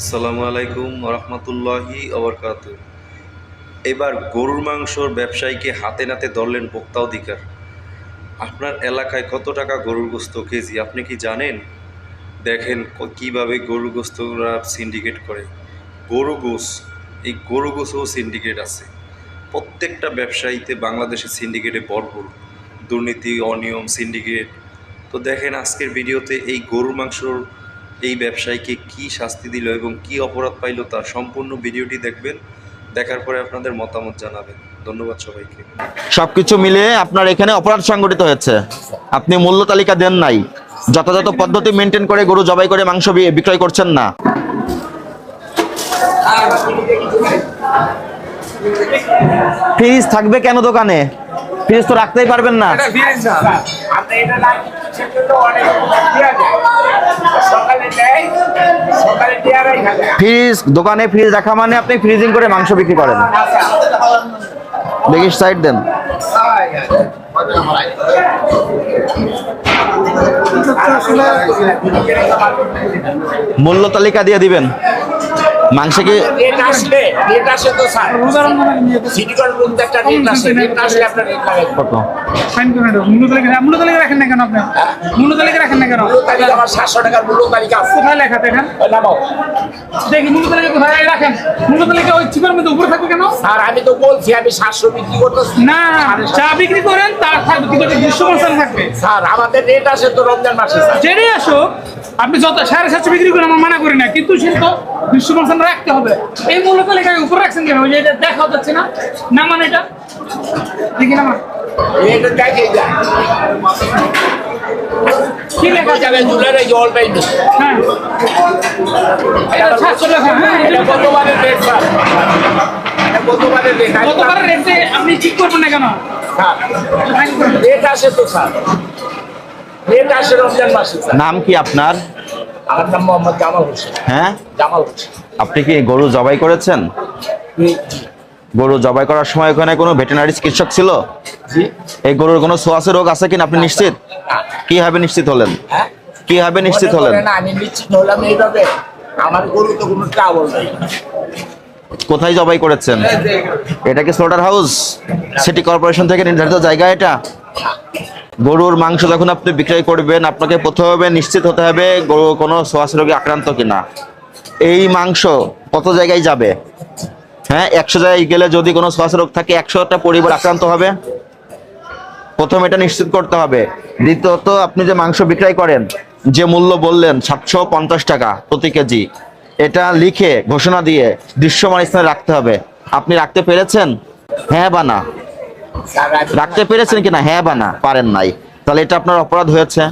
আসসালামু আলাইকুম রহমতুল্লাহি অবরকাত এবার গরুর মাংসর ব্যবসায়ীকে হাতে নাতে ধরলেন ভোক্তা অধিকার। আপনার এলাকায় কত টাকা গরুর গোস্ত কেজি, আপনি কি জানেন? দেখেন কীভাবে গরুর গোস্তরা সিন্ডিকেট করে। গরু গোস, এই গরু গোসও সিন্ডিকেট আছে। প্রত্যেকটা ব্যবসায়ীতে বাংলাদেশের সিন্ডিকেটে ভরপুর। দুর্নীতি, অনিয়ম সিন্ডিকেট তো দেখেন আজকের ভিডিওতে এই গরুর মাংসর এই ব্যবসায়ীকে কি শাস্তি দিল এবং কি অপরাধ পাইলো তার সম্পূর্ণ ভিডিওটি দেখবেন। দেখার পরে আপনাদের মতামত জানাবেন। ধন্যবাদ সবাইকে। সবকিছু মিলিয়ে আপনার এখানে অপরাধ সংগঠিত হয়েছে। আপনি মূল্য তালিকা দেন নাই। যথাযথ পদ্ধতি মেনটেন করে গরু জবাই করে মাংস বিক্রয় করছেন না। ফ্রিজ থাকবে কেন দোকানে? ফ্রিজ তো রাখতেই পারবেন না। আমরা এটা লাগি কিসের জন্য অনেক দেওয়া যায়। সকালে দেয় সকালে দেওয়ারাই ফ্রিজ দোকানে ফ্রিজ রাখা মানে আপনি ফ্রিজিং করে মাংস বিক্রি করেন। দেখিস সাইড দেন। মূল্য তালিকা দিয়ে দিবেন। মাংস কি রেট আসলে রেট আসে তো স্যার। সিটি কর্পোরেশন একটা রেট আসে রেট আসলে আপনার রেট লাগাই কত? সাইন করে দেবো। মূল্য তালিকা মূল্য তালিকা রাখেন না কেন আপনি? মূল্য তালিকা রাখেন না কেন? আমার সাতশো টাকার মূল্য তালিকা কোথায় লেখা দেখেন দেখি মূল্য তালিকা কোথায়? রাখেন। মূল্য তালিকা ওই চিপের মধ্যে উপরে থাকবে কেন? স্যার আমি তো বলছি আমি সাতশো বিক্রি করতেছি। না চা বিক্রি করেন তার থাকবে। কিন্তু দুশো পার্সেন্ট থাকবে। স্যার আমাদের রেট আসে তো রমজান মাসে আসো আপনি যত সাড়ে সাতশো বিক্রি করেন আমার মানা করি না। কিন্তু সে তো পার্সেন্ট রাখতে হবে। এই মূল্য তালিকায় উপরে রাখছেন কেন? ওই যে এটা দেখা যাচ্ছে না। না মানে এটা? দেখি না মানে। কি লেখা এই জল হ্যাঁ। এটা লেখা। হ্যাঁ রেট স্যার এটা রেট রেটে আপনি ঠিক করবেন না কেন? স্যার রেট আসে তো স্যার রেট আসে রমজান মাসে স্যার নাম কি আপনার? আমার নাম মোহাম্মদ জামাল হোসেন। হ্যাঁ? জামাল হোসেন। আপনি কি গরু জবাই করেছেন? গরু জবাই করার সময় ওখানে কোনো ভেটেনারি চিকিৎসক ছিল? জি। এই গরুর কোনো সোয়াসে রোগ আছে কিনা আপনি নিশ্চিত? কীভাবে নিশ্চিত হলেন? হ্যাঁ? কীভাবে নিশ্চিত হলেন? আমি নিশ্চিত হলাম এইভাবে। আমার গরু তো কোনো ট্রাবল নেই। কোথায় জবাই করেছেন? এটা কি স্লোটার হাউস সিটি কর্পোরেশন থেকে নির্ধারিত জায়গা এটা? গরুর মাংস যখন আপনি বিক্রয় করবেন, আপনাকে প্রথমে নিশ্চিত হতে হবে গরু কোনো সোয়াস রোগে আক্রান্ত কিনা। এই মাংস কত জায়গায় যাবে? হ্যাঁ একশো জায়গায় গেলে যদি কোনো শ্বাস রোগ থাকে, একশোটা পরিবার আক্রান্ত হবে। প্রথম এটা নিশ্চিত করতে হবে। দ্বিতীয়ত, আপনি যে মাংস বিক্রয় করেন, যে মূল্য বললেন, সাতশো পঞ্চাশ টাকা প্রতি কেজি, এটা লিখে, ঘোষণা দিয়ে, দৃশ্যমান স্থানে রাখতে হবে। আপনি রাখতে পেরেছেন? হ্যাঁ বা না? রাখতে পেরেছেন কিনা? হ্যাঁ বা না? পারেন নাই। তাহলে এটা আপনার অপরাধ হয়েছে।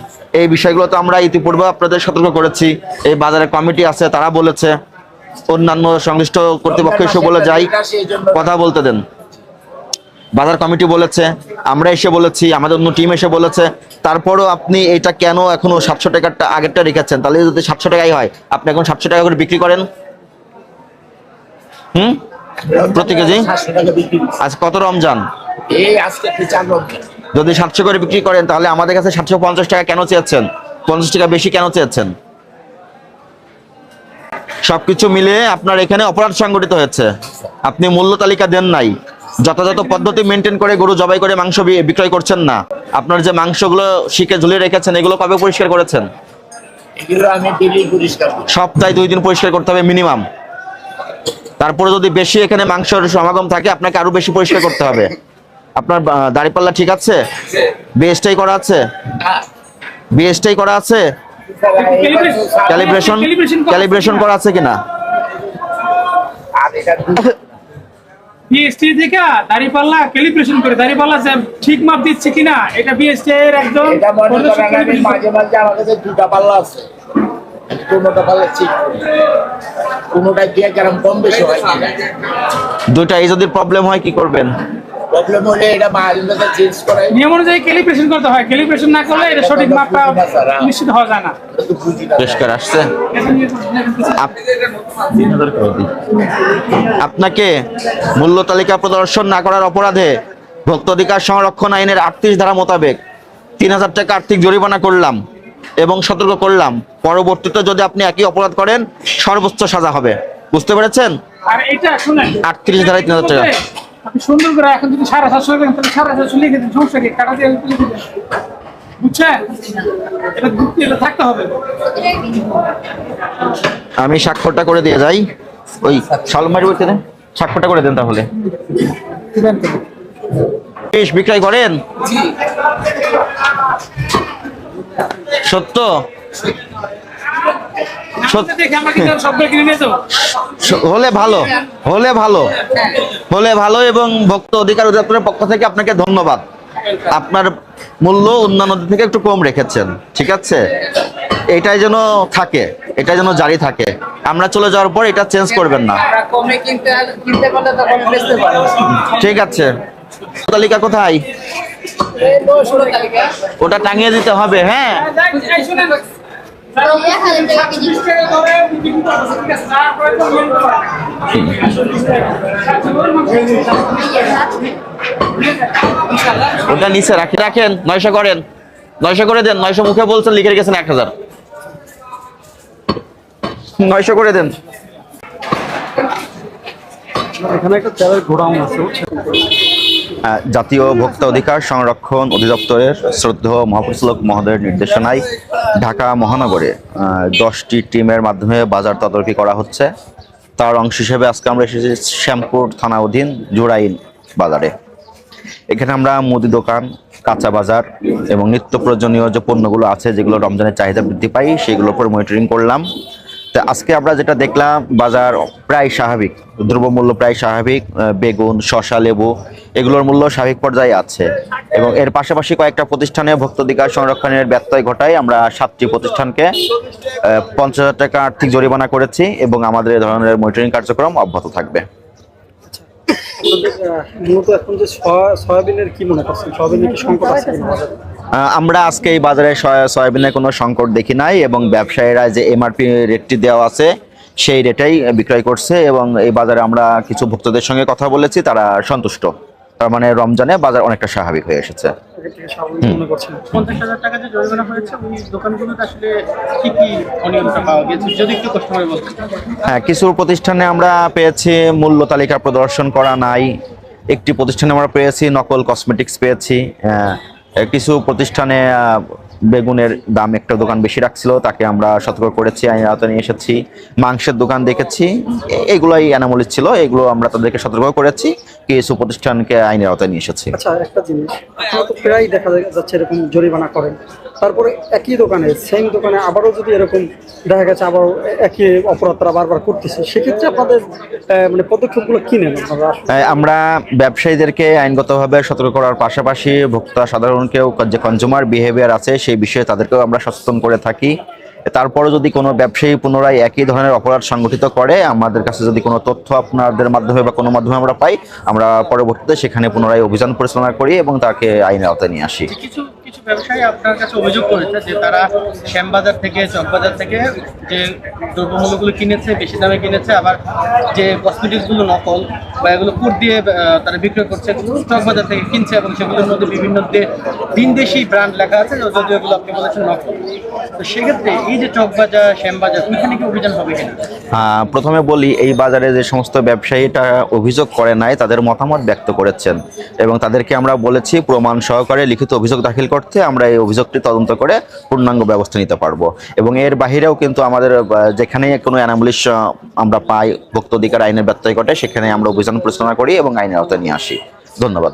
এই বিষয়গুলো তো আমরা ইতিপূর্বে আপনাদের সতর্ক করেছি। এই বাজারে কমিটি আছে, তারা বলেছে। অন্যান্য সংশ্লিষ্ট কর্তৃপক্ষ এসে বলে যাই কথা বলতে দেন। বাজার কমিটি বলেছে, আমরা এসে বলেছি, আমাদের অন্য টিম এসে বলেছে। তারপরও আপনি এটা কেন এখনও সাতশো টাকারটা আগেরটা রেখেছেন? তাহলে যদি সাতশো টাকাই হয়, আপনি এখন সাতশো টাকা করে বিক্রি করেন? হুম? প্রতি কেজি? আজ কত রমজান? যদি সাতশো করে বিক্রি করেন তাহলে আমাদের কাছে সাতশো পঞ্চাশ টাকা কেন চেয়েছেন? পঞ্চাশ টাকা বেশি কেন চেয়েছেন? সবকিছু মিলিয়ে আপনার এখানে অপরাধ সংগঠিত হয়েছে। আপনি মূল্য তালিকা দেন নাই। যথাযথ পদ্ধতি মেনটেন করে গরু জবাই করে মাংস বিক্রয় করছেন না। আপনার যে মাংসগুলো শিখে ঝুলিয়ে রেখেছেন এগুলো কবে পরিষ্কার করেছেন? সপ্তাহে দুই দিন পরিষ্কার করতে হবে মিনিমাম। তারপরে যদি বেশি এখানে মাংসের সমাগম থাকে আপনাকে আরও বেশি পরিষ্কার করতে হবে। আপনার দাড়িপাল্লা ঠিক আছে? বিএসটাই করা আছে। বিএসটাই করা আছে? ক্যালিব্রেশন ক্যালিব্রেশন করা আছে কিনা? বিএসটি থেকে দাড়িপাল্লা ক্যালিব্রেশন করে দাড়িপাল্লা যে ঠিক মাপ দিচ্ছে কিনা এটা বিএসটি এর একদম মাঝে মাঝে আমার কাছে দুটা পাল্লা আছে। কোনোটা ঠিক। কম বেশি হয়? দুইটাই যদি প্রবলেম হয় কি করবেন? প্রবলেম হলে এটা মাঝে মাঝে চেঞ্জ করাই। নিয়ম অনুযায়ী ক্যালিব্রেশন করতে হয়। ক্যালিব্রেশন না করলে এটা সঠিক মাপটা নিশ্চিত হওয়া যায় না। এটা তো বুঝি না পরিষ্কার আসছে? আপনাকে মূল্য তালিকা প্রদর্শন না করার অপরাধে ভোক্তা অধিকার সংরক্ষণ আইনের আটত্রিশ ধারা মোতাবেক তিন হাজার টাকা আর্থিক জরিমানা করলাম। এবং সতর্ক করলাম। পরবর্তীতে যদি আপনি একই অপরাধ করেন সর্বোচ্চ সাজা হবে। বুঝতে পেরেছেন? আর এটা শুনেন। 38 ধারায় 3000 টাকা। আপনি সুন্দর করে এখন যদি সাড়ে সাতশো করেন তাহলে সাড়ে সাতশো লিখে দিন সমস্যা কি? টাকা দিয়ে বুঝছেন? এটা যুক্তি এটা থাকতে হবে। আমি স্বাক্ষরটা করে দিয়ে যাই। ওই সালমারি বলতে দেন স্বাক্ষরটা করে দেন তাহলে। বেশ বিক্রয় করেন? সত্য? হলে ভালো হলে ভালো হলে ভালো এবং ভক্ত অধিকার অধিদপ্তরের পক্ষ থেকে আপনাকে ধন্যবাদ। আপনার মূল্য অন্যান্যদের থেকে একটু কম রেখেছেন ঠিক আছে? এটাই যেন থাকে এটা যেন জারি থাকে। আমরা চলে যাওয়ার পর এটা চেঞ্জ করবেন না। ঠিক আছে। তালিকা কোথায়? ওটা টাঙিয়ে দিতে হবে হ্যাঁ। ওটা নিচে রাখি রাখেন নয়শো করেন। নয়শো করে দেন নয়শো মুখে বলছেন লিখে রেখেছেন এক হাজার। নয়শো করে দেন। আহ, জাতীয় ভোক্তা অধিকার সংরক্ষণ অধিদপ্তরের শ্রদ্ধেয় মহাপরিচালক মহোদয়ের নির্দেশনায় ঢাকা মহানগরে দশটি টিমের মাধ্যমে বাজার তদারকি করা হচ্ছে। তার অংশ হিসেবে আজকে আমরা এসেছি শ্যামপুর থানা অধীন জোড়াইন বাজারে। এখানে আমরা মুদি দোকান, কাঁচা বাজার এবং নিত্য প্রয়োজনীয় যে পণ্যগুলো আছে, যেগুলো রমজানের চাহিদা বৃদ্ধি পাই সেগুলোর উপর মনিটরিং করলাম। আজকে আমরা যেটা দেখলাম, বাজার প্রায় স্বাভাবিক, দ্রব্যমূল্য প্রায় স্বাভাবিক বেগুন, শসা, লেবু, এগুলোর মূল্য স্বাভাবিক পর্যায়ে আছে। এবং এর পাশাপাশি কয়েকটা প্রতিষ্ঠানে ভোক্তাধিকার সংরক্ষণের ব্যত্যয় ঘটায়। আমরা সাতটি প্রতিষ্ঠানকে পঞ্চাশ হাজার টাকা আর্থিক জরিমানা করেছি এবং আমাদের এ ধরনের মনিটরিং কার্যক্রম অব্যাহত থাকবে। মূলত এখন যে সয়াবিনের কি মনে করছেন? সয়াবিনের কি সংকট আছে আমরা আজকে এই বাজারে সয়া- সয়াবিনের কোনো সংকট দেখি নাই এবং ব্যবসায়ীরা যে এমআরপি রেটটি দেওয়া আছে সেই রেটেই বিক্রয় করছে এবং এই বাজারে আমরা কিছু ভক্তদের সঙ্গে কথা বলেছি তারা সন্তুষ্ট। তার মানে রমজানে বাজার অনেকটা স্বাভাবিক হয়ে এসেছে। হ্যাঁ কিছু প্রতিষ্ঠানে আমরা পেয়েছি মূল্য তালিকা প্রদর্শন করা নাই। একটি প্রতিষ্ঠানে আমরা পেয়েছি নকল কসমেটিক্স পেয়েছি কিছু প্রতিষ্ঠানে বেগুনের দাম একটা দোকান বেশি রাখছিল, তাকে আমরা সতর্ক করেছি আইনের আওতায় নিয়ে এসেছি, মাংসের দোকান দেখেছি এগুলোই অ্যানামলি ছিল, এগুলো আমরা তাদেরকে সতর্ক করেছি, কিছু প্রতিষ্ঠানকে আইনের আওতায় নিয়ে এসেছি। আচ্ছা একটা জিনিস প্রায় দেখা যাচ্ছে এরকম জরিমানা করেন। তারপরে একই দোকানে সেম দোকানে আবারও যদি এরকম দেখা গেছে আবারও একই অপরাধ তারা বারবার করতেছে সেক্ষেত্রে আপনাদের মানে পদক্ষেপগুলো কি নেন? তাই আমরা ব্যবসায়ীদেরকে আইনগতভাবে সতর্ক করার পাশাপাশি ভোক্তা সাধারণকেও যে কনজিউমার বিহেভিয়ার আছে সেই বিষয়ে তাদেরকেও আমরা সচেতন করে থাকি তারপরে যদি কোনো ব্যবসায়ী পুনরায় একই ধরনের অপরাধ সংগঠিত করে আমাদের কাছে যদি কোনো তথ্য আপনাদের মাধ্যমে বা কোনো মাধ্যমে আমরা পাই আমরা পরবর্তীতে সেখানে পুনরায় অভিযান পরিচালনা করি এবং তাকে আইনের আওতায় নিয়ে আসি কিছু ব্যবসায়ী আপনার কাছে অভিযোগ করেছে যে তারা শ্যামবাজার থেকে, চকবাজার থেকে যে দ্রব্যমূল্যগুলো কিনেছে, বেশি দামে কিনেছে, আবার যে কসমেটিক্সগুলো নকল বা এগুলো কুট দিয়ে তারা বিক্রয় করছে চকবাজার থেকে কিনছে এবং সেগুলোর মধ্যে বিভিন্ন দে- ভিনদেশি ব্র্যান্ড লেখা আছে যদিও এগুলো আপনি বলেছেন নকল। তো সেক্ষেত্রে এই যে চকবাজার শ্যামবাজার ওইখানে কি অভিযান হবে কিনা? প্রথমে বলি এই বাজারে যে সমস্ত ব্যবসায়ীটা অভিযোগ করে নাই তাদের মতামত ব্যক্ত করেছেন এবং তাদেরকে আমরা বলেছি প্রমাণ সহকারে লিখিত অভিযোগ দাখিল করতে আমরা এই অভিযোগটি তদন্ত করে পূর্ণাঙ্গ ব্যবস্থা নিতে পারব। এবং এর বাহিরেও কিন্তু আমাদের আহ, যেখানে কোনো অ্যানামলিশ আমরা পাই ভক্ত অধিকার আইনের ব্যত্যয় ঘটে সেখানে আমরা অভিযান পরিচালনা করি এবং আইনের আওতায় নিয়ে আসি। ধন্যবাদ।